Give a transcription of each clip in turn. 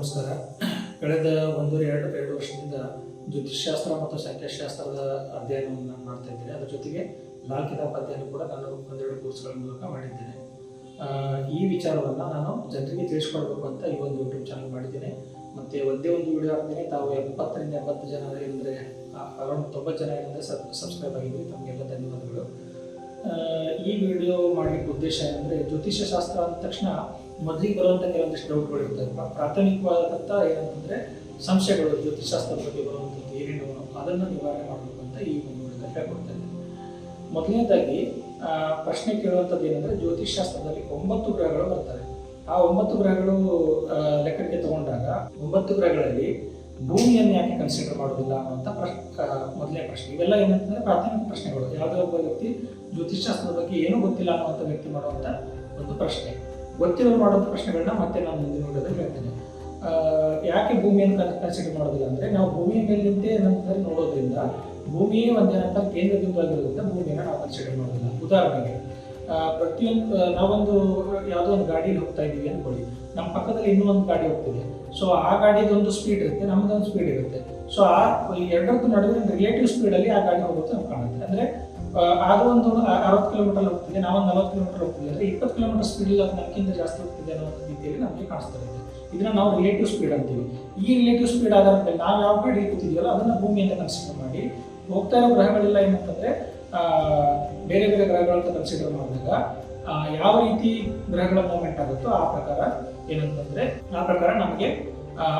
ನಮಸ್ಕಾರ. ಕಳೆದ ಒಂದೂವರೆ, ಎರಡು ಎರಡು ವರ್ಷದಿಂದ ಜ್ಯೋತಿಷ್ಶಾಸ್ತ್ರ ಮತ್ತು ಸಂಖ್ಯಾಶಾಸ್ತ್ರದ ಅಧ್ಯಯನವನ್ನು ನಾನು ಮಾಡ್ತಾ ಇದ್ದೇನೆ. ಅದರ ಜೊತೆಗೆ ಲಾಲ್ ಕಿತಾಬ್ ಅಧ್ಯಯನ ಕೂಡ ನಾನು ಒಂದೆರಡು ಕೋರ್ಸ್ಗಳ ಮೂಲಕ ಮಾಡಿದ್ದೇನೆ. ಈ ವಿಚಾರವನ್ನು ನಾನು ಜನರಿಗೆ ತಿಳಿಸ್ಕೊಡ್ಬೇಕು ಅಂತ ಈ ಒಂದು ಯೂಟ್ಯೂಬ್ ಚಾನಲ್ ಮಾಡಿದ್ದೇನೆ. ಮತ್ತು ಒಂದೇ ಒಂದು ವಿಡಿಯೋ ಹಾಕ್ತೀನಿ. ತಾವು ಎಪ್ಪತ್ತರಿಂದ ಎಪ್ಪತ್ತು ಜನ ಅಂದರೆ ಅರೌಂಡ್ ತೊಂಬತ್ತು ಜನ ಏನಂದರೆ ಸಬ್ಸ್ಕ್ರೈಬ್ ಆಗಿದ್ವಿ ತಮಗೆಲ್ಲ ಧನ್ಯವಾದಗಳು. ಈ ವಿಡಿಯೋ ಮಾಡಲಿಕ್ಕೆ ಉದ್ದೇಶ ಏನಂದರೆ ಜ್ಯೋತಿಷ್ಯ ಶಾಸ್ತ್ರ ಅಂದ ತಕ್ಷಣ ಮೊದಲಿಗೆ ಬರುವಂಥ ಕೆಲವೊಂದಿಷ್ಟು ಡೌಟ್ಗಳು ಪ್ರಾಥಮಿಕವಾದಂತ ಪ್ರಾಥಮಿಕವಾದಂಥ ಏನಂತಂದರೆ ಸಂಶಯಗಳು ಜ್ಯೋತಿಷಾಸ್ತ್ರದ ಬಗ್ಗೆ ಬರುವಂಥದ್ದು ಏನೇನು ಅದನ್ನು ನಿವಾರಣೆ ಮಾಡಬೇಕು ಅಂತ ಈ ಒಂದು ಮೂಲಕ ಹೇಳ್ಕೊಡ್ತಾ ಇದ್ದೀನಿ. ಮೊದಲನೇದಾಗಿ ಪ್ರಶ್ನೆ ಕೇಳುವಂಥದ್ದು ಏನಂದರೆ ಜ್ಯೋತಿಷ್ಶಾಸ್ತ್ರದಲ್ಲಿ ಒಂಬತ್ತು ಗ್ರಹಗಳು ಬರ್ತವೆ. ಆ ಒಂಬತ್ತು ಗ್ರಹಗಳು ಲೆಕ್ಕಕ್ಕೆ ತಗೊಂಡಾಗ ಒಂಬತ್ತು ಗ್ರಹಗಳಲ್ಲಿ ಭೂಮಿಯನ್ನು ಯಾಕೆ ಕನ್ಸಿಡರ್ ಮಾಡೋದಿಲ್ಲ ಅನ್ನುವಂಥ ಪ್ರಶ್ನೆ ಮೊದಲನೇ ಪ್ರಶ್ನೆ. ಇವೆಲ್ಲ ಏನಂತಂದ್ರೆ ಪ್ರಾಥಮಿಕ ಪ್ರಶ್ನೆಗಳು. ಯಾವುದೇ ಒಬ್ಬ ವ್ಯಕ್ತಿ ಜ್ಯೋತಿಷ್ಶಾಸ್ತ್ರದ ಬಗ್ಗೆ ಏನೂ ಗೊತ್ತಿಲ್ಲ ಅನ್ನುವಂಥ ವ್ಯಕ್ತಿ ಮಾಡುವಂಥ ಒಂದು ಪ್ರಶ್ನೆ. ಗೊತ್ತಿರೋರು ಮಾಡುವಂಥ ಪ್ರಶ್ನೆಗಳನ್ನ ಮತ್ತೆ ನಾನು ಮುಂದಿನ ವಿಡಿಯೋದಲ್ಲಿ ಹೇಳ್ತೇನೆ. ಯಾಕೆ ಭೂಮಿಯನ್ನು ಕನ್ಸಿಡರ್ ಮಾಡೋದಿಲ್ಲ ಅಂದರೆ ನಾವು ಭೂಮಿಯ ಮೇಲಿಂದೇ ನಮ್ಮ ನೋಡೋದ್ರಿಂದ ಭೂಮಿಯೇ ಒಂದೇನಂತ ಕೇಂದ್ರ ಬಿಂದು ಆಗಿರೋದ್ರಿಂದ ಭೂಮಿಯನ್ನು ನಾವು ಕನ್ಸಿಡರ್ ಮಾಡೋದಿಲ್ಲ. ಉದಾಹರಣೆಗೆ ಪ್ರತಿಯೊಂದು ನಾವೊಂದು ಯಾವುದೋ ಒಂದು ಗಾಡಿಯಲ್ಲಿ ಹೋಗ್ತಾ ಇದ್ದೀವಿ ಅನ್ಕೊಳ್ಳಿ. ನಮ್ಮ ಪಕ್ಕದಲ್ಲಿ ಇನ್ನೂ ಒಂದು ಗಾಡಿ ಹೋಗ್ತಿದೆ. ಸೊ ಆ ಗಾಡಿದೊಂದು ಸ್ಪೀಡ್ ಇರುತ್ತೆ ನಮ್ಮದೊಂದು ಸ್ಪೀಡ್ ಇರುತ್ತೆ. ಸೊ ಆ ಎರಡರದ್ದು ನಡುವಿನ ರಿಲೇಟಿವ್ ಸ್ಪೀಡಲ್ಲಿ ಆ ಗಾಡಿ ಹೋಗುತ್ತೆ ನಮ್ಗೆ ಕಾಣುತ್ತೆ. ಅಂದರೆ ಅದು ಒಂದು ಅರವತ್ತು ಕಿಲೋಮೀಟರ್ ಹೋಗ್ತಿದೆ ನಾವೊಂದು ನಲವತ್ತು ಕಿಲೋಮೀಟರ್ ಹೋಗ್ತಿದೆ ಅಂದರೆ ಇಪ್ಪತ್ತು ಕಿಲೋಮೀಟರ್ ಸ್ಪೀಡ್ ಅದು ನಮಗಿಂತ ಜಾಸ್ತಿ ಹೋಗ್ತಿದೆ ಅನ್ನೋ ರೀತಿಯಲ್ಲಿ ನಮಗೆ ಕಾಣಿಸ್ತಾ ಇದೆ. ಇದನ್ನ ನಾವು ರಿಲೇಟಿವ್ ಸ್ಪೀಡ್ ಅಂತೀವಿ. ಈ ರಿಲೇಟಿವ್ ಸ್ಪೀಡ್ ಆಧಾರದ ಮೇಲೆ ನಾವು ಯಾವ ಕಡೆ ಕೂತಿದೆಯಲ್ಲ ಅದನ್ನ ಭೂಮಿ ಅಂತ ಕನ್ಸಿಡರ್ ಮಾಡಿ. ಹೋಗ್ತಾ ಇರೋ ಗ್ರಹಗಳೆಲ್ಲ ಏನಂತಂದ್ರೆ ಆ, ಬೇರೆ ಬೇರೆ ಗ್ರಹಗಳಂತ ಕನ್ಸಿಡರ್ ಮಾಡಿದಾಗ ಯಾವ ರೀತಿ ಗ್ರಹಗಳ ಮೂಮೆಂಟ್ ಆಗುತ್ತೋ ಆ ಪ್ರಕಾರ ಏನಂತಂದ್ರೆ ಆ ಪ್ರಕಾರ ನಮಗೆ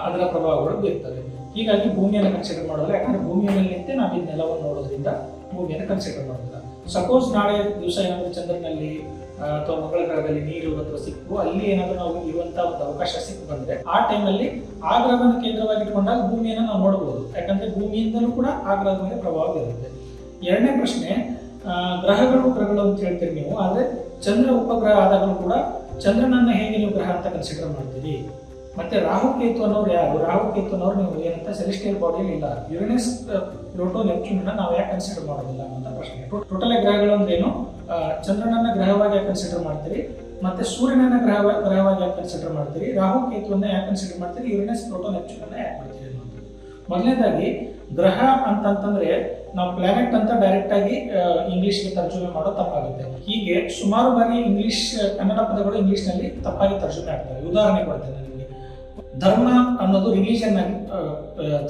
ಅದರ ಪ್ರಭಾವಗಳು ಬೀರ್ತವೆ. ಹೀಗಾಗಿ ಭೂಮಿಯನ್ನು ಕನ್ಸಿಡರ್ ಮಾಡೋದ್ರೆ ಯಾಕಂದ್ರೆ ಭೂಮಿಯ ಮೇಲೆ ನಿಂತೆ ನಾವು ಇದನ್ನೆಲ್ಲವನ್ನು ನೋಡೋದ್ರಿಂದ ಭೂಮಿಯನ್ನು ಕನ್ಸಿಡರ್ ಮಾಡೋದಿಲ್ಲ ಸಪೋಸ್ ನಾಳೆ ದಿವಸ ಏನಾದರೂ ಚಂದ್ರನಲ್ಲಿ ಅಥವಾ ಮಂಗಳ ಗ್ರಹದಲ್ಲಿ ನೀರು ಅಥವಾ ಸಿಕ್ಕು, ಅಲ್ಲಿ ಏನಾದರೂ ನಾವು ಇರುವಂತ ಒಂದು ಅವಕಾಶ ಸಿಕ್ಕು ಬಂದ್ರೆ, ಆ ಟೈಮಲ್ಲಿ ಆ ಗ್ರಹವನ್ನು ಕೇಂದ್ರವಾಗಿಟ್ಕೊಂಡಾಗ ಭೂಮಿಯನ್ನು ನಾವು ನೋಡಬಹುದು ಯಾಕಂದ್ರೆ ಭೂಮಿಯಿಂದಲೂ ಕೂಡ ಆ ಗ್ರಹದ ಮೇಲೆ ಪ್ರಭಾವ ಬೀರುತ್ತೆ. ಎರಡನೇ ಪ್ರಶ್ನೆ ಗ್ರಹಗಳು ಗ್ರಹಗಳು ಅಂತ ಹೇಳ್ತೀರಿ ನೀವು, ಆದ್ರೆ ಚಂದ್ರ ಉಪಗ್ರಹ ಆದಾಗಲೂ ಕೂಡ ಚಂದ್ರನನ್ನ ಹೇಗೆ ನೀವು ಗ್ರಹ ಅಂತ ಕನ್ಸಿಡರ್ ಮಾಡ್ತೀರಿ? ಮತ್ತೆ ರಾಹು ಕೇತು ಅನ್ನೋರು ಯಾರು? ರಾಹು ಕೇತು ಅನ್ನೋರು ನೀವು ಏನಂತ ಸೆಲೆಸ್ಟಿಯಲ್ ಬಾಡಿಯಲ್ಲಿ ಇಲ್ಲ. ಯುರೇನಸ್ ಪ್ಲೂಟೋ ನೆಪ್ಚೂನ್ ನಾವು ಯಾಕೆ ಕನ್ಸಿಡರ್ ಮಾಡೋದಿಲ್ಲ ಅಂತ ಪ್ರಶ್ನೆ. ಟೋಟಲ್ ಗ್ರಹಗಳು ಅಂದ್ರೇನು ಚಂದ್ರನನ್ನ ಗ್ರಹವಾಗಿ ಯಾಕೆ ಕನ್ಸಿಡರ್ ಮಾಡ್ತೀರಿ? ಮತ್ತೆ ಸೂರ್ಯನನ್ನ ಗ್ರಹ ಗ್ರಹವಾಗಿ ಯಾಕೆ ಕನ್ಸಿಡರ್ ಮಾಡ್ತೀರಿ? ರಾಹು ಕೇತುವನ್ನ ಯಾಕೆ ಕನ್ಸಿಡರ್ ಮಾಡ್ತೀರಿ? ಯುರೇನಸ್ ಪ್ಲೂಟೋ ನೆಪ್ಚೂನ್ ಅನ್ನ ಯಾಕೆ ಮಾಡ್ತೀರಿ ಅನ್ನೋದು. ಮೊದಲನೇದಾಗಿ ಗ್ರಹ ಅಂತಂತಂದ್ರೆ ನಾವು ಪ್ಲಾನೆಟ್ ಅಂತ ಡೈರೆಕ್ಟ್ ಆಗಿ ಇಂಗ್ಲಿಷ್ಗೆ ತರ್ಜುಮೆ ಮಾಡೋ ತಪ್ಪಾಗುತ್ತೆ. ಹೀಗೆ ಸುಮಾರು ಬಾರಿ ಇಂಗ್ಲಿಷ್ ಕನ್ನಡ ಪದಗಳು ಇಂಗ್ಲಿಷ್ನಲ್ಲಿ ತಪ್ಪಾಗಿ ತರ್ಜುಮೆ ಆಗ್ತವೆ. ಉದಾಹರಣೆ ಕೊಡ್ತೇನೆ ಧರ್ಮ ಅನ್ನೋದು ರಿಲಿಜನ್ ಆಗಿ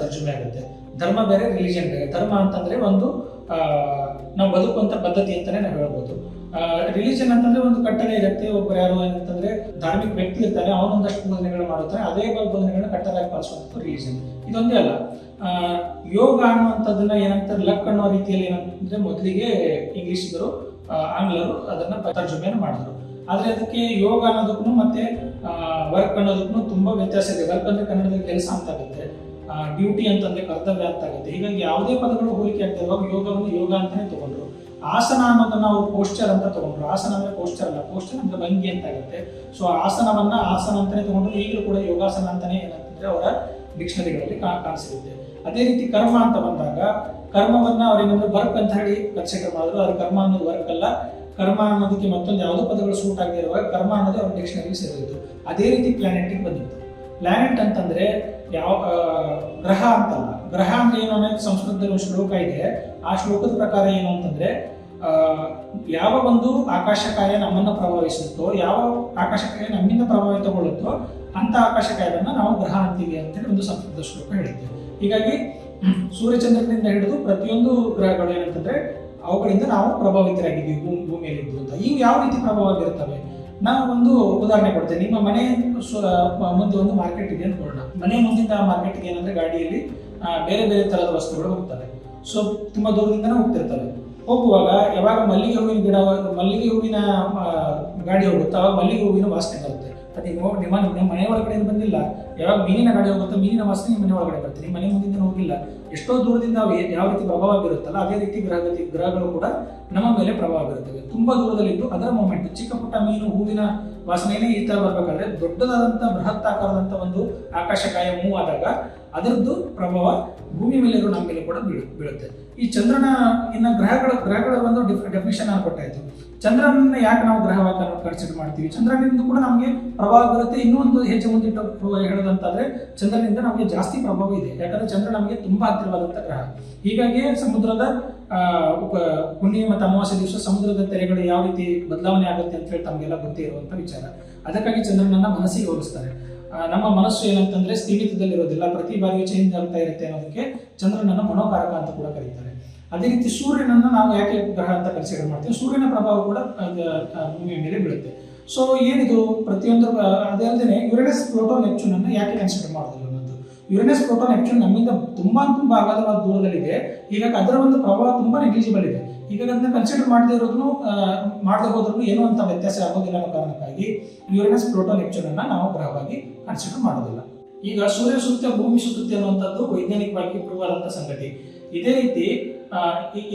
ತರ್ಜುಮೆ ಆಗುತ್ತೆ. ಧರ್ಮ ಬೇರೆ ರಿಲಿಜನ್ ಬೇರೆ. ಧರ್ಮ ಅಂತಂದ್ರೆ ಒಂದು ನಾವು ಬದುಕುವಂತ ಪದ್ಧತಿ ಅಂತಾನೆ ನಾವು ಹೇಳ್ಬೋದು. ರಿಲಿಜನ್ ಅಂತಂದ್ರೆ ಒಂದು ಕಟ್ಟಳೆ ಇರುತ್ತೆ. ಒಬ್ಬರು ಯಾರು ಏನಂತಂದ್ರೆ ಧಾರ್ಮಿಕ ವ್ಯಕ್ತಿ ಇರ್ತಾರೆ, ಅವನೊಂದಷ್ಟು ಬೋಧನೆಗಳು ಮಾಡುತ್ತಾರೆ, ಅದೇ ಬೋಧನೆಗಳನ್ನ ಕಟ್ಟಲಾಗಿ ಪಾಲಿಸುವಂಥದ್ದು ರಿಲಿಜನ್ ಇದೊಂದೇ ಅಲ್ಲ. ಯೋಗ ಅನ್ನುವಂಥದ್ದನ್ನ ಏನಂತಾರೆ, ಲಕ್ ಅನ್ನೋ ರೀತಿಯಲ್ಲಿ ಏನಂತಂದ್ರೆ ಮೊದಲಿಗೆ ಇಂಗ್ಲಿಷಿಗರು ಆಂಗ್ಲರು ಅದನ್ನ ತರ್ಜುಮೆಯನ್ನು ಮಾಡಿದ್ರು. ಆದ್ರೆ ಅದಕ್ಕೆ ಯೋಗ ಅನ್ನೋದಕ್ಕೂ ಮತ್ತೆ ವರ್ಕ್ ಅನ್ನೋದಕ್ಕೂ ತುಂಬಾ ವ್ಯತ್ಯಾಸ ಇದೆ. ವರ್ಕ್ ಅಂದ್ರೆ ಕನ್ನಡದಲ್ಲಿ ಕೆಲಸ ಅಂತ ಆಗುತ್ತೆ ಡ್ಯೂಟಿ ಅಂತಂದ್ರೆ ಕರ್ತವ್ಯ ಅಂತ ಆಗುತ್ತೆ ಹೀಗಾಗಿ ಯಾವುದೇ ಪದಗಳು ಹೋಲಿಕೆ ಆಗ್ತಾ ಇರುವಾಗ ಯೋಗವನ್ನು ಯೋಗ ಅಂತಾನೆ ತಗೊಂಡ್ರು. ಆಸನ ಅನ್ನೋದನ್ನ ಅವರು ಪೋಸ್ಚರ್ ಅಂತ ತಗೊಂಡ್ರು. ಆಸನ ಅಂದ್ರೆ ಪೋಸ್ಚರ್ ಅಲ್ಲ. ಪೋಸ್ಚರ್ ಅಂದ್ರೆ ಭಂಗಿ ಅಂತ ಆಗುತ್ತೆ ಸೊ ಆಸನವನ್ನ ಆಸನ ಅಂತಾನೆ ತಗೊಂಡ್ರು. ಈಗಲೂ ಕೂಡ ಯೋಗಾಸನ ಅಂತಾನೆ ಏನಂತಂದ್ರೆ ಅವರ ಡಿಕ್ಷನರಿಗಳಲ್ಲಿ ಕಾಣಿಸಿರುತ್ತೆ. ಅದೇ ರೀತಿ ಕರ್ಮ ಅಂತ ಬಂದಾಗ, ಕರ್ಮವನ್ನ ಅವ್ರೇನಂದ್ರೆ ವರ್ಕ್ ಅಂತ ಹೇಳಿ ಕನ್ಸಿಡರ್ ಮಾಡಿದ್ರು ಅದು ಕರ್ಮ ಅನ್ನೋದು ವರ್ಕ್ ಅಲ್ಲ. ಕರ್ಮ ಅನ್ನೋದಕ್ಕೆ ಮತ್ತೊಂದು ಯಾವುದೋ ಪದಗಳು ಸೂಟ್ ಆಗದೆ ಇರುವಾಗ ಕರ್ಮ ಅನ್ನೋದು ಅವ್ರ ಡಿಕ್ಷನರಿ ಸೇರಿತ್ತು ಅದೇ ರೀತಿ ಪ್ಲಾನೆಟಿಗೆ ಬಂದಿತ್ತು. ಪ್ಲಾನೆಟ್ ಅಂತಂದ್ರೆ ಯಾವ ಗ್ರಹ ಅಂತಲ್ಲ. ಗ್ರಹ ಅಂತ ಏನು ಅನ್ನೋದು ಸಂಸ್ಕೃತದಲ್ಲಿ ಒಂದು ಶ್ಲೋಕ ಇದೆ. ಆ ಶ್ಲೋಕದ ಪ್ರಕಾರ ಏನು ಅಂತಂದ್ರೆ ಯಾವ ಒಂದು ಆಕಾಶಕಾಯ ನಮ್ಮನ್ನು ಪ್ರಭಾವಿಸುತ್ತೋ, ಯಾವ ಆಕಾಶಕಾಯ ನಮ್ಮಿಂದ ಪ್ರಭಾವಿತಗೊಳ್ಳುತ್ತೋ ಅಂತ ಆಕಾಶಕಾಯವನ್ನು ನಾವು ಗ್ರಹ ಅಂತೀವಿ ಅಂತೇಳಿ ಒಂದು ಸಂಸ್ಕೃತ ಶ್ಲೋಕ ಹೇಳುತ್ತೆ ಹೀಗಾಗಿ ಸೂರ್ಯ ಸೂರ್ಯಚಂದ್ರನಿಂದ ಹಿಡಿದು ಪ್ರತಿಯೊಂದು ಗ್ರಹಗಳು ಏನಂತಂದ್ರೆ ಅವುಗಳಿಂದ ನಾವು ಪ್ರಭಾವಿತರಾಗಿದ್ದೀವಿ, ಭೂಮಿ, ಭೂಮಿಯಲ್ಲಿದ್ದು ಅಂತ. ಇವು ಯಾವ ರೀತಿ ಪ್ರಭಾವ ಬೀರುತ್ತವೆ ನಾವು ಒಂದು ಉದಾಹರಣೆ ಕೊಡ್ತೇನೆ. ನಿಮ್ಮ ಮನೆ ಮುಂದೆ ಒಂದು ಮಾರ್ಕೆಟ್ ಇದೆ ಅನ್ಕೊಳ್ಳೋಣ ಮನೆ ಮುಂದಿನ ಮಾರ್ಕೆಟ್ಗೆ ಏನಂದ್ರೆ ಗಾಡಿಯಲ್ಲಿ ಬೇರೆ ಬೇರೆ ತರಹದ ವಸ್ತುಗಳು ಹೋಗ್ತವೆ. ಸೊ ತುಂಬಾ ದೂರದಿಂದನೇ ಹೋಗ್ತಿರ್ತವೆ. ಹೋಗುವಾಗ ಯಾವಾಗ ಮಲ್ಲಿಗೆ ಹೂವಿನ ಗಿಡ, ಮಲ್ಲಿಗೆ ಹೂವಿನ ಗಾಡಿ ಹೋಗುತ್ತೆ, ಅವಾಗ ಮಲ್ಲಿಗೆ ಹೂವಿನ ವಾಸನೆ ಬರುತ್ತೆ. ಅದು ನಿಮ್ಮ ನಿಮ್ಮ ನಿಮ್ಮ ಮನೆ ಒಳಗಡೆ ಬಂದಿಲ್ಲ. ಯಾವಾಗ ಮೀನಿನ ಗಾಡಿ ಹೋಗುತ್ತೋ ಮೀನಿನ ವಾಸನೆ ನಿಮ್ಮ ಮನೆ ಒಳಗಡೆ ಬರ್ತೀನಿ ನಿಮ್ಮ ಮನೆ ಮುಂದಿಂದ ಹೋಗಿಲ್ಲ. ಎಷ್ಟೋ ದೂರದಿಂದ ಅವು ಯಾವ ರೀತಿ ಪ್ರಭಾವ ಬೀರುತ್ತಲ್ಲ, ಅದೇ ರೀತಿ ಗ್ರಹಗತಿ ಗ್ರಹಗಳು ಕೂಡ ನಮ್ಮ ಮೇಲೆ ಪ್ರಭಾವ ಬೀರುತ್ತವೆ. ತುಂಬಾ ದೂರದಲ್ಲಿದ್ದು ಅದರ ಮೂಮೆಂಟ್ ಚಿಕ್ಕ ಪುಟ್ಟ ಮೀನು, ಹೂವಿನ ವಾಸನೆಯೇ ಈ ತರ ಬರ್ಬೇಕಾದ್ರೆ ದೊಡ್ಡದಾದಂತ ಬೃಹತ್ ಆಕಾರದಂತ ಒಂದು ಆಕಾಶಕಾಯ ಮೂವ್ ಆದಾಗ ಅದರದ್ದು ಪ್ರಭಾವ ಭೂಮಿ ಮೇಲೆ ನಮ್ಮ ಮೇಲೆ ಕೂಡ ಬೀಳು ಬೀಳುತ್ತೆ. ಈ ಚಂದ್ರನ ಇನ್ನ ಗ್ರಹಗಳ ಗ್ರಹಗಳ ಒಂದು ಡೆಫಿನೇಷನ್ ನಾನು ಕೊಟ್ಟಾಯ್ತು. ಚಂದ್ರನನ್ನ ಯಾಕೆ ನಾವು ಗ್ರಹವಾಗಿ ಕನ್ಸಿಡರ್ ಮಾಡ್ತೀವಿ? ಚಂದ್ರನಿಂದ ಕೂಡ ನಮಗೆ ಪ್ರಭಾವ ಬರುತ್ತೆ. ಇನ್ನೂ ಒಂದು ಹೆಜ್ಜೆ ಮುಂದಿಟ್ಟು ಹೇಳೋದಂತಾದ್ರೆ, ಚಂದ್ರನಿಂದ ನಮಗೆ ಜಾಸ್ತಿ ಪ್ರಭಾವ ಇದೆ. ಯಾಕಂದ್ರೆ ಚಂದ್ರ ನಮಗೆ ತುಂಬಾ ಹತ್ತಿರವಾದಂಥ ಗ್ರಹ. ಹೀಗಾಗಿ ಸಮುದ್ರದ ಉಪ ಪುಣ್ಯ ಮತ್ತು ಅಮಾವಾಸ್ಯ ದಿವಸ ಸಮುದ್ರದ ತೆರೆಗಳು ಯಾವ ರೀತಿ ಬದಲಾವಣೆ ಆಗುತ್ತೆ ಅಂತ ಹೇಳಿ ತಮಗೆಲ್ಲ ಗೊತ್ತೇ ಇರುವಂತ ವಿಚಾರ. ಅದಕ್ಕಾಗಿ ಚಂದ್ರನನ್ನ ಮನಸ್ಸಿಗೆ ಹೋಲಿಸ್ತಾರೆ. ನಮ್ಮ ಮನಸ್ಸು ಏನಂತಂದ್ರೆ ಸ್ಥಿಮಿತದಲ್ಲಿರೋದಿಲ್ಲ ಪ್ರತಿ ಬಾರಿ ಚೇಂಜ್ ಆಗ್ತಾ ಇರುತ್ತೆ ಅನ್ನೋದಕ್ಕೆ ಚಂದ್ರನನ್ನ ಮನೋಕಾರಕ ಅಂತ ಕೂಡ ಕರೀತಾರೆ. ಅದೇ ರೀತಿ ಸೂರ್ಯನನ್ನ ನಾವು ಯಾಕೆ ಗ್ರಹ ಅಂತ ಕನ್ಸಿಡರ್ ಮಾಡ್ತೀವಿ? ಸೂರ್ಯನ ಪ್ರಭಾವ ಕೂಡ ಭೂಮಿಯ ಮೇಲೆ ಬೀಳುತ್ತೆ. ಸೊ ಏನಿದು? ಪ್ರತಿಯೊಂದು ಅದೇ ಅಲ್ಲದೆ ಯುರೇನಸ್ ಪ್ರೋಟೋನ್ ನೆಪ್ಚೂನ್ ಅನ್ನ ಯಾಕೆ ಕನ್ಸಿಡರ್ ಮಾಡೋದಿಲ್ಲ ಅನ್ನೋದು. ಯುರೇನಸ್ ಪ್ರೋಟೋನ್ ನೆಪ್ಚೂನ್ ನಮ್ಮಿಂದ ತುಂಬಾ ತುಂಬಾ ಅಗಾಧವಾದ ದೂರದಲ್ಲಿದೆ. ಈಗ ಅದರ ಒಂದು ಪ್ರಭಾವ ತುಂಬಾ ನೆಗ್ಲಿಜಿಬಲ್ ಇದೆ. ಹೀಗಾಗಿ ಅದನ್ನ ಕನ್ಸಿಡರ್ ಮಾಡದೇ ಇರೋದು ಮಾಡದೆ ಹೋದ್ರೂ ಏನೋ ಅಂತ ವ್ಯತ್ಯಾಸ ಆಗೋದಿಲ್ಲ ಅನ್ನೋ ಕಾರಣಕ್ಕಾಗಿ ಯುರೇನಸ್ ಪ್ಲೋಟೋ ನೆಪ್ಚೂನ್ ಅನ್ನ ನಾವು ಗ್ರಹವಾಗಿ ಕನ್ಸಿಡರ್ ಮಾಡೋದಿಲ್ಲ. ಈಗ ಸೂರ್ಯ ಸುತ್ತ, ಭೂಮಿ ಸುತ್ತುತ್ತೆ ಅನ್ನುವಂಥದ್ದು ವೈಜ್ಞಾನಿಕವಾಗಿ ಪ್ರೂವ್ ಆದಂತ ಸಂಗತಿ. ಇದೇ ರೀತಿ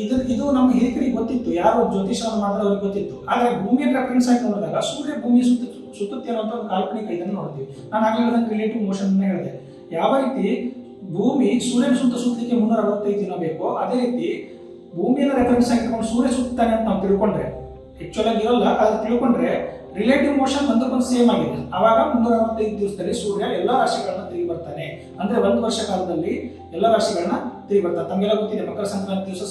ಇದು ಇದು ನಮ್ಮ ಹಿರಿಕರಿಗೆ ಗೊತ್ತಿತ್ತು, ಯಾರು ಜ್ಯೋತಿಷವನ್ನು ಮಾಡಿದ್ರೆ ಅವ್ರಿಗೆ ಗೊತ್ತಿತ್ತು. ಆದ್ರೆ ಭೂಮಿಯ ರೆಫರೆನ್ಸ್ ಆಗಿ ನೋಡಿದಾಗ ಸೂರ್ಯ ಭೂಮಿ ಸುತ್ತ, ಸುತ್ತುತ್ತೆ ಅನ್ನೋಂಥ ಒಂದು ಕಾಲ್ಪನಿಕ ಇದನ್ನು ನೋಡ್ತೀವಿ. ನಾನು ಆಗಲೇ ರಿಲೇಟಿವ್ ಮೋಷನ್ ಹೇಳಿದೆ. ಯಾವ ರೀತಿ ಭೂಮಿ ಸೂರ್ಯನ ಸುತ್ತ ಸುತ್ತಲಿಕ್ಕೆ ಮುನ್ನೂರ ಅರವತ್ತೈದು ದಿನ ಬೇಕೋ, ಅದೇ ರೀತಿ ಭೂಮಿಯನ್ನ ರೆಫರೆನ್ಸ್ ಆಗಿ ಇಟ್ಕೊಂಡು ಸೂರ್ಯ ಸುತ್ತಾನೆ ಅಂತ ನಾವು ತಿಳ್ಕೊಂಡ್ರೆ ಆಕ್ಚುಲ್ ಆಗಿ ಇರೋಲ್ಲ ಅದು ತಿಳ್ಕೊಂಡ್ರೆ ರಿಲೇಟಿವ್ ಮೋಷನ್ ಬಂದು ಸೇಮ್ ಆಗಿದೆ. ಅವಾಗ ಮುನ್ನೂರ ಅರವತ್ತೈದು ದಿವಸದಲ್ಲಿ ಸೂರ್ಯ ಎಲ್ಲ ರಾಶಿಗಳನ್ನ ತಿರುಗಿ ಬರ್ತಾನೆ. ಅಂದ್ರೆ ಒಂದು ವರ್ಷ ಕಾಲದಲ್ಲಿ ಎಲ್ಲ ರಾಶಿಗಳನ್ನ ತಿರುಗಿ ಬರ್ತಾನೆ. ತಮಗೆಲ್ಲ ಗೊತ್ತಿದೆ, ಮಕರ ಸಂಕ್ರಾಂತಿ ದಿವಸ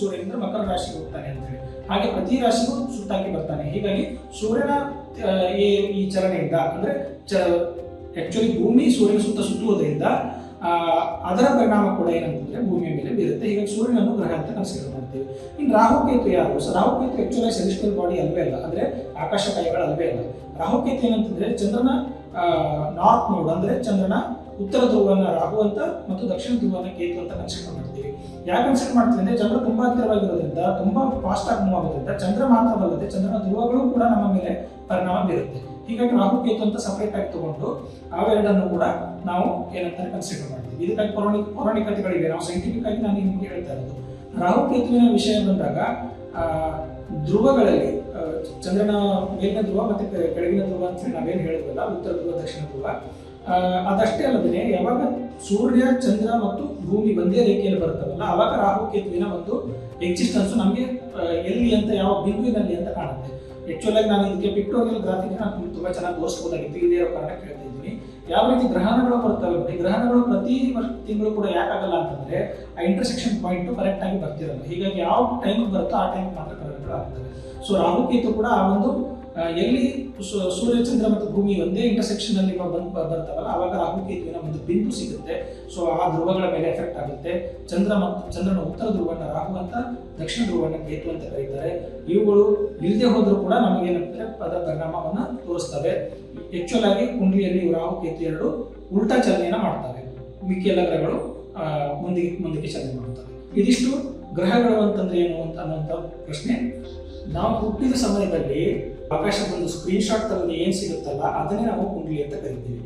ಸೂರ್ಯ ಅಂದ್ರೆ ಮಕರ ರಾಶಿಗೆ ಹೋಗ್ತಾನೆ ಅಂತ ಹೇಳಿ. ಹಾಗೆ ಪ್ರತಿ ರಾಶಿಗೂ ಸುತ್ತಾಕಿ ಬರ್ತಾನೆ. ಹೀಗಾಗಿ ಸೂರ್ಯನ ಈ ಚಲನೆಯಿಂದ, ಅಂದ್ರೆ ಆಕ್ಚುಲಿ ಭೂಮಿ ಸೂರ್ಯನ ಸುತ್ತ ಸುತ್ತುವುದರಿಂದ ಅದರ ಪರಿಣಾಮ ಕೂಡ ಏನಂತಂದ್ರೆ ಭೂಮಿಯ ಮೇಲೆ ಬೀರುತ್ತೆ. ಈಗ ಸೂರ್ಯನನ್ನು ಗ್ರಹ ಅಂತ ಕನ್ಸಿಡರ್ ಮಾಡ್ತೀವಿ. ಇನ್ನು ರಾಹುಕೇತು ಯಾರು? So Rahu Ketu actually celestial body ಅಲ್ವೇ ಅಲ್ಲ, ಅಂದ್ರೆ ಆಕಾಶಕಾಯಗಳು ಅಲ್ವೇ ಅಲ್ಲ. ರಾಹುಕೇತು ಏನಂತಂದ್ರೆ ಚಂದ್ರನ ನಾರ್ತ್ ನೋಡ್ ಅಂದ್ರೆ ಚಂದ್ರನ ಉತ್ತರ ಧ್ರುವನ ರಾಹು ಅಂತ ಮತ್ತು ದಕ್ಷಿಣ ಧ್ರುವನ ಕೇತು ಅಂತ ಕನ್ಸಿಡರ್ ಮಾಡ್ತೀವಿ. ಯಾಕೆ ಕನ್ಸಿಡರ್ ಮಾಡ್ತೀವಿ ಅಂದ್ರೆ ಚಂದ್ರ ತುಂಬಾ ಹತ್ತಿರವಾಗಿರೋದ್ರಿಂದ, ತುಂಬಾ ಫಾಸ್ಟ್ ಆಗಿ ಮೂವ್ ಆಗೋದ್ರಿಂದ ಚಂದ್ರ ಮಾತ್ರವಲ್ಲದೆ ಚಂದ್ರನ ಧ್ರುವಗಳು ಕೂಡ ನಮ್ಮ ಮೇಲೆ ಪರಿಣಾಮ ಬೀರುತ್ತೆ. ಹೀಗಾಗಿ ರಾಹು ಕೇತು ಅಂತ ಸಪರೇಟ್ ಆಗಿ ತಗೊಂಡು ಅವೆರಡನ್ನು ಕೂಡ ನಾವು ಏನಂತಾರೆ ಕನ್ಸಿಡರ್ ಮಾಡ್ತೀವಿ. ಇದಕ್ಕಾಗಿ ಪೌರಾಣಿಕ ಪೌರಾಣಿಕತೆಗಳಿವೆ ನಾವು ಸೈಂಟಿಫಿಕ್ ಆಗಿ ನಾನು ನಿಮಗೆ ಹೇಳ್ತಾ ಇರೋದು. ರಾಹು ಕೇತುವಿನ ವಿಷಯ ಬಂದಾಗ ಧ್ರುವಗಳಲ್ಲಿ ಚಂದ್ರನ ಮೇಲಿನ ಧ್ರುವ ಮತ್ತೆ ಕೆಳಗಿನ ಧ್ರುವ ಅಂತ ಹೇಳಿ ನಾವೇನು ಹೇಳಿದ್ವಲ್ಲ, ಉತ್ತರ ಧ್ರುವ, ದಕ್ಷಿಣ ಧ್ರುವ ಅದಷ್ಟೇ ಅಲ್ಲದೆ ಯಾವಾಗ ಸೂರ್ಯ, ಚಂದ್ರ ಮತ್ತು ಭೂಮಿ ಒಂದೇ ರೇಖೆಯಲ್ಲಿ ಬರುತ್ತವಲ್ಲ, ಅವಾಗ ರಾಹು ಕೇತುವಿನ ಒಂದು ಎಕ್ಸಿಸ್ಟೆನ್ಸ್ ನಮಗೆ ಎಲ್ಲಿ ಅಂತ, ಯಾವ ಬಿಂದುವಿನಲ್ಲಿ ಅಂತ ಕಾಣುತ್ತೆ. ಆಕ್ಚುಲ್ ಆಗಿ ನಾನು ಇದಕ್ಕೆ ಪಿಕ್ಟೋರಿಯಲ್ ಗ್ರಾಫಿಕ್ ನಾನು ತುಂಬಾ ಚೆನ್ನಾಗಿ ತೋರಿಸ್ಬೋದಾಗಿತ್ತು. ಇದೇ ಕಾರಣಕ್ಕೆ ಕಾರಣ ಕೇಳ್ತಾ ಇದ್ದೀನಿ. ಯಾವ ರೀತಿ ಗ್ರಹಣಗಳು ಬರ್ತವೆ ನೋಡಿ. ಗ್ರಹಣಗಳು ಪ್ರತಿ ವರ್ಷ ತಿಂಗಳು ಕೂಡ ಯಾಕಾಗಲ್ಲ ಅಂತಂದ್ರೆ ಆ ಇಂಟರ್ಸೆಕ್ಷನ್ ಪಾಯಿಂಟ್ ಕರೆಕ್ಟ್ ಆಗಿ ಬರ್ತಿರಲ್ಲ. ಹೀಗಾಗಿ ಯಾವ ಟೈಮ್ ಬರುತ್ತೋ ಆ ಟೈಮ್ ಮಾತ್ರ ಆಗ್ತವೆ ಸೊ ರಾಹುಕೇತು ಕೂಡ ಆ ಒಂದು ಎಲ್ಲಿ ಸೂರ್ಯ, ಚಂದ್ರ ಮತ್ತು ಭೂಮಿ ಒಂದೇ ಇಂಟರ್ಸೆಕ್ಷನ್ ಅಲ್ಲಿ ಬಂದು ಬರ್ತಾವಲ್ಲ, ಅವಾಗ ರಾಹುಕೇತುವಿನ ಒಂದು ಬಿಂದು ಸಿಗುತ್ತೆ. ಸೊ ಆ ಧ್ರುವಗಳ ಮೇಲೆ ಎಫೆಕ್ಟ್ ಆಗುತ್ತೆ. ಚಂದ್ರ ಮತ್ತು ಚಂದ್ರನ ಉತ್ತರ ಧ್ರುವನ ರಾಹು ಅಂತ ದಕ್ಷಿಣ ಧ್ರುವನ ಕೇತು ಅಂತ ಕರೀತಾರೆ. ಇವುಗಳು ಇಲ್ಲದೆ ಹೋದರೂ ಕೂಡ ನಮಗೇನಂತಾರೆ ಅದರ ಪರಿಣಾಮವನ್ನು ತೋರಿಸ್ತವೆ. ಆಕ್ಚುಲ್ ಆಗಿ ಕುಂಡ್ಲಿಯಲ್ಲಿ ರಾಹು, ಕೇತು ಎರಡು ಉಲ್ಟಾ ಚಲನೆಯನ್ನ ಮಾಡ್ತವೆ. ಮಿಕ್ಕಿ ಎಲ್ಲ ಗ್ರಹಗಳು ಮುಂದಿಗೆ, ಮುಂದಕ್ಕೆ ಚಲನೆ ಮಾಡುತ್ತವೆ. ಇದಿಷ್ಟು ಗ್ರಹಗಳು ಅಂತಂದ್ರೆ ಏನು ಅಂತ ಅನ್ನುವಂಥ ಪ್ರಶ್ನೆ. ನಾವು ಹುಟ್ಟಿದ ಸಮಯದಲ್ಲಿ ಆಕಾಶದ ಒಂದು ಸ್ಕ್ರೀನ್ ಶಾಟ್ ತೆಗೆದು ಏನು ಸಿಗುತ್ತಲ್ಲ, ಅದನ್ನೇ ನಾವು ಕುಂಡ್ಲಿ ಅಂತ ಕರಿತೀವಿ.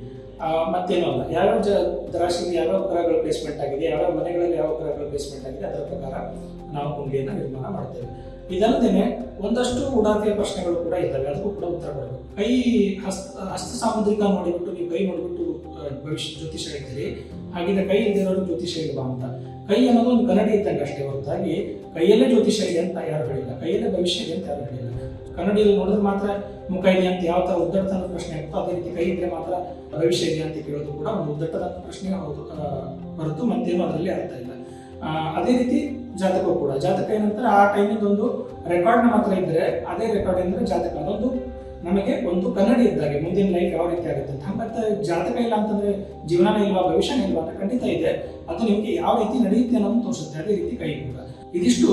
ಮತ್ತೇನೂ ಅಲ್ಲ. ಯಾವ್ಯಾವ ಜ ರಾಶಿಯಲ್ಲಿ ಯಾವ್ಯಾವ ಗ್ರಹಗಳು ಪ್ಲೇಸ್ಮೆಂಟ್ ಆಗಿದೆ, ಯಾವ್ಯಾವ ಮನೆಗಳಲ್ಲಿ ಯಾವ ಗ್ರಹಗಳು ಪ್ಲೇಸ್ಮೆಂಟ್ ಆಗಿದೆ, ಅದರ ಪ್ರಕಾರ ನಾವು ಕುಂಡಿಯನ್ನು ನಿರ್ಮಾಣ ಮಾಡ್ತೇವೆ. ಇದಲ್ಲದೆ ಒಂದಷ್ಟು ಉಡಾಫೆಯ ಪ್ರಶ್ನೆಗಳು ಕೂಡ ಇದ್ದಾವೆ. ಅದಕ್ಕೂ ಕೂಡ ಉತ್ತರ ಕೊಡಬೇಕು. ಕೈ ಹಸ್ತ ಹಸ್ತ ಸಾಮುದ್ರಿಕ ನೋಡಿಬಿಟ್ಟು ನೀವು ಕೈ ನೋಡಿಬಿಟ್ಟು ಭವಿಷ್ಯ ಜ್ಯೋತಿಷ ಹೇಳ್ತೀರಿ. ಹಾಗಿದ್ರೆ ಕೈ ಇಲ್ದಿರೋರು ಜ್ಯೋತಿಷ ಇಲ್ವಾ ಅಂತ. ಕೈ ಅನ್ನೋದು ಒಂದು ಕನ್ನಡಿ ಇದ್ದಂಗೆ ಅಷ್ಟೇ ಹೊರತಾಗಿ ಕೈಯಲ್ಲೇ ಜ್ಯೋತಿಷ ಇದೆ ಅಂತ ಯಾರು ಹೇಳಿಲ್ಲ. ಕೈಯಲ್ಲೇ ಭವಿಷ್ಯ ಇದೆ ಅಂತ ಯಾರು ಹೇಳಿಲ್ಲ. ಕನ್ನಡಿಯಲ್ಲಿ ನೋಡಿದ್ರೆ ಮಾತ್ರ ಮುಖ ಇದೆ ಅಂತ ಯಾವ ತರ ಉದ್ದಟತನದ ಪ್ರಶ್ನೆ ಆಗುತ್ತೋ ಅದೇ ರೀತಿ ಕೈ ಇದ್ರೆ ಮಾತ್ರ ಭವಿಷ್ಯ ಇದೆ ಅಂತ ಕೇಳೋದು ಕೂಡ ಒಂದು ಉದ್ದಟ್ಟದ ಪ್ರಶ್ನೆ ಹೌದು ಹೊರತು ಮತ್ತೇನು ಅದರಲ್ಲಿ ಅರ್ಥ ಇಲ್ಲ. ಅದೇ ರೀತಿ ಜಾತಕ ಕೂಡ. ಜಾತಕ ಏನಂತಾರೆ, ಆ ಟೈಮಿಂದ ಒಂದು ರೆಕಾರ್ಡ್ ಮಾತ್ರ ಇದ್ದರೆ ಅದೇ ರೆಕಾರ್ಡ್ ಅಂದ್ರೆ ಜಾತಕ. ಅದೊಂದು ನಮಗೆ ಒಂದು ಕನ್ನಡಿ ಇದ್ದಾಗೆ, ಮುಂದಿನ ಲೈಫ್ ಯಾವ ರೀತಿ ಆಗುತ್ತೆ ಅಂತ. ಮತ್ತೆ ಜಾತಕ ಇಲ್ಲ ಅಂತಂದ್ರೆ ಜೀವನನೇ ಇಲ್ವಾ, ಭವಿಷ್ಯನೇ ಇಲ್ವಾ ಅಂತ ಖಂಡಿತ ಇದೆ. ಅದು ನಿಮಗೆ ಯಾವ ರೀತಿ ನಡೆಯುತ್ತೆ ಅನ್ನೋದು ತೋರಿಸುತ್ತೆ, ಅದೇ ರೀತಿ ಕೈ ಕೂಡ. ಇದಿಷ್ಟು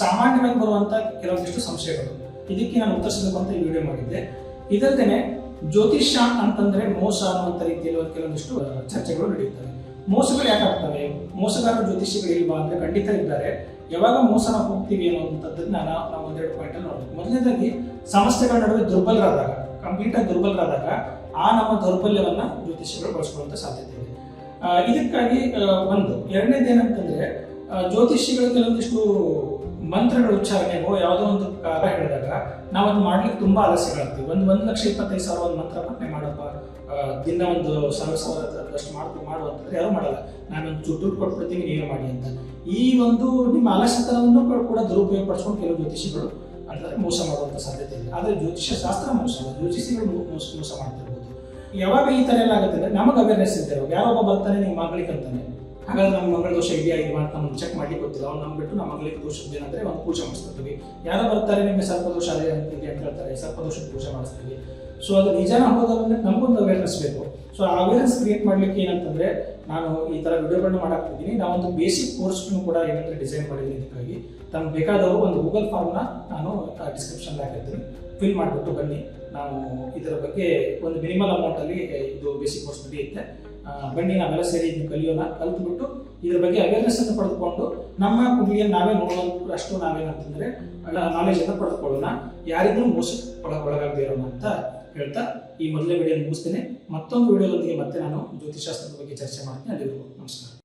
ಸಾಮಾನ್ಯವಾಗಿ ಬರುವಂತ ಕೆಲವೊಂದಿಷ್ಟು ಸಂಶಯಗಳು. ಇದಕ್ಕೆ ನಾನು ಉತ್ತರಿಸಬೇಕು ಅಂತ ಈ ವಿಡಿಯೋ ಮಾಡಿದ್ದೆ. ಇದಲ್ಲದೆ ಜ್ಯೋತಿಷ್ಯ ಅಂತಂದ್ರೆ ಮೋಸ ಅನ್ನುವಂಥ ರೀತಿಯಲ್ಲಿ ಕೆಲವೊಂದಿಷ್ಟು ಚರ್ಚೆಗಳು ನಡೆಯುತ್ತವೆ. ಮೋಸಗಳು ಯಾಕಾಗ್ತವೆ ಮೋಸಗಾರರು ಮೋಸಗಾರ ಜ್ಯೋತಿಷಿಗಳು ಇಲ್ವಾ ಅಂದ್ರೆ ಖಂಡಿತ ಇದ್ದಾರೆ. ಯಾವಾಗ ಮೋಸನ ಹೋಗ್ತೀವಿ ಅನ್ನೋದನ್ನ ನಾವು ನಾವು ಒಂದೆರಡು ಪಾಯಿಂಟ್ ಅಲ್ಲಿ ನೋಡ್ಬೇಕು. ಮೊದಲನೇದಾಗಿ, ಸಮಸ್ಯೆಗಳ ನಡುವೆ ದುರ್ಬಲರಾದಾಗ ಕಂಪ್ಲೀಟ್ ಆಗಿ ದುರ್ಬಲರಾದಾಗ ಆ ನಮ್ಮ ದೌರ್ಬಲ್ಯವನ್ನ ಜ್ಯೋತಿಷಿಗಳು ಬಳಸ್ಕೊಳ್ಳುವಂತ ಸಾಧ್ಯತೆ ಇದೆ. ಇದಕ್ಕಾಗಿ ಒಂದು. ಎರಡನೇದೇನಂತಂದ್ರೆ ಜ್ಯೋತಿಷಿಗಳು ಕೆಲವೊಂದಿಷ್ಟು ಮಂತ್ರಗಳ ಉಚ್ಚಾರಣೆಗೋ ಯಾವುದೋ ಒಂದು ಕಾಲ ಹೇಳಿದಾಗ ನಾವು ಅದು ಮಾಡ್ಲಿಕ್ಕೆ ತುಂಬಾ ಆಲಸ್ಯಗಳಾಗ್ತೀವಿ ಒಂದು ಒಂದು ಲಕ್ಷ ಇಪ್ಪತ್ತೈದು ಸಾವಿರ ಒಂದು ಮಂತ್ರ ಪಠನೆ ಮಾಡಪ್ಪ. ದಿನ ಒಂದು ಸಾವಿರ ಸಾವಿರದಷ್ಟು ಮಾಡ್ತೀವಿ, ಮಾಡು ಅಂತಂದ್ರೆ ಯಾರು ಮಾಡಲ್ಲ. ನಾನೊಂದು ಚೂರು ದುಡ್ಡು ಕೊಟ್ಬಿಡ್ತೀನಿ ನೀನು ಮಾಡಿ ಅಂತ. ಈ ಒಂದು ನಿಮ್ಮ ಆಲಸ್ಯತನವನ್ನು ಕೂಡ ದುರುಪಯೋಗ ಪಡಿಸ್ಕೊಂಡು ಕೆಲವು ಜ್ಯೋತಿಷಿಗಳು ಅಂತಂದ್ರೆ ಮೋಸ ಮಾಡುವಂತ ಸಾಧ್ಯತೆ ಇದೆ. ಆದರೆ ಜ್ಯೋತಿಷ್ಯ ಶಾಸ್ತ್ರ ಮೋಸ ಜ್ಯೋತಿಷಿಗಳು ಮೋಸ ಮೋಸ ಮಾಡ್ತಿರ್ಬೋದು. ಯಾವಾಗ ಈ ತರ ಎಲ್ಲ ಆಗುತ್ತೆ ಅಂದ್ರೆ ನಮಗೆ ಅವೇರ್ನೆಸ್ ಇದೆ ಇವಾಗ ಯಾರೊಬ್ಬ ಬರ್ತಾನೆ, ನೀವು ಮಾಡ್ಲಿಕ್ಕೆ ಅಂತಾನೆ. ಹಾಗಾದ್ರೆ ನಮ್ಮ ಮಗಳ ದೋಷ ಇದೆಯಾ, ಇದು ಅಂತ ನಮ್ಗೆ ಚೆಕ್ ಮಾಡ್ಲಿಕ್ಕೆ ಗೊತ್ತಿಲ್ಲ. ಅವ್ನು ನಮ್ ಬಿಟ್ಟು ನಮ್ಮ ಮಗಳಿಗೆ ದೋಷ ಏನಂದ್ರೆ ಒಂದು ಪೂಜೆ ಮಾಡಿಸ್ತೀವಿ ಯಾರೋ ಬರ್ತಾರೆ, ನಿಮಗೆ ಸರ್ಪದೋಷ ಅದೇ ಅಂತ ಹೇಳ್ತಾರೆ. ಸರ್ಪದೋಷದ ಪೂಜೆ ಮಾಡಿಸ್ತೀವಿ ಸೊ ಅದು ನಿಜಾನ ಹೋಗೋದಂದ್ರೆ ನಮಗೊಂದು ಅವೇರ್ನೆಸ್ ಬೇಕು. ಸೊ ಆ ಅವೇರ್ನೆಸ್ ಕ್ರಿಯೇಟ್ ಮಾಡ್ಲಿಕ್ಕೆ ಏನಂತಂದ್ರೆ ನಾನು ಈ ತರ ವಿಡಿಯೋಗಳನ್ನ ಮಾಡಾಕ್ತಿದ್ದೀನಿ. ಒಂದು ಬೇಸಿಕ್ ಕೋರ್ಸ್ನು ಕೂಡ ಏನಂದ್ರೆ ಡಿಸೈನ್ ಮಾಡಿದ್ದೀನಿ ಇದಕ್ಕಾಗಿ. ತಮ್ಗೆ ಬೇಕಾದವರು ಒಂದು ಗೂಗಲ್ ಫಾರ್ಮ್ನ ನಾನು ಡಿಸ್ಕ್ರಿಪ್ಷನ್ ಹಾಕಿರ್ತೀನಿ ಫಿಲ್ ಮಾಡಿಬಿಟ್ಟು ಬನ್ನಿ. ನಾವು ಇದರ ಬಗ್ಗೆ ಒಂದು ಮಿನಿಮಲ್ ಅಮೌಂಟಲ್ಲಿ ಇದು ಬೇಸಿಕ್ ಕೋರ್ಸ್ ನಡೆಯುತ್ತೆ ಬನ್ನಿ ನಾವೆಲ್ಲ ಸೇರಿ ಕಲಿಯೋಣ ಕಲ್ತ್ಬಿಟ್ಟು ಇದ್ರ ಬಗ್ಗೆ ಅವೇರ್ನೆಸ್ ಅನ್ನು ಪಡೆದುಕೊಂಡು ನಮ್ಮ ಕುಡಿಯನ್ನು ನಾವೇ ನೋಡೋದು ಅಷ್ಟು ನಾವೇನಂತಂದ್ರೆ ನಾಲೆಜ್ ಅನ್ನು ಪಡೆದುಕೊಳ್ಳೋಣ. ಯಾರಿಗೂ ಮೋಸ ಒಳ, ಒಳಗಾಗದೇ ಇರೋಣ ಅಂತ ಹೇಳ್ತಾ ಈ ಮೊದಲನೇ ವಿಡಿಯೋ ಮುಗಿಸ್ತೇನೆ. ಮತ್ತೊಂದು ವಿಡಿಯೋದೊಂದಿಗೆ ಮತ್ತೆ ನಾನು ಜ್ಯೋತಿಷಾಸ್ತ್ರದ ಬಗ್ಗೆ ಚರ್ಚೆ ಮಾಡ್ತೀನಿ. ಅಲ್ಲಿವರೆಗೂ ನಮಸ್ಕಾರ.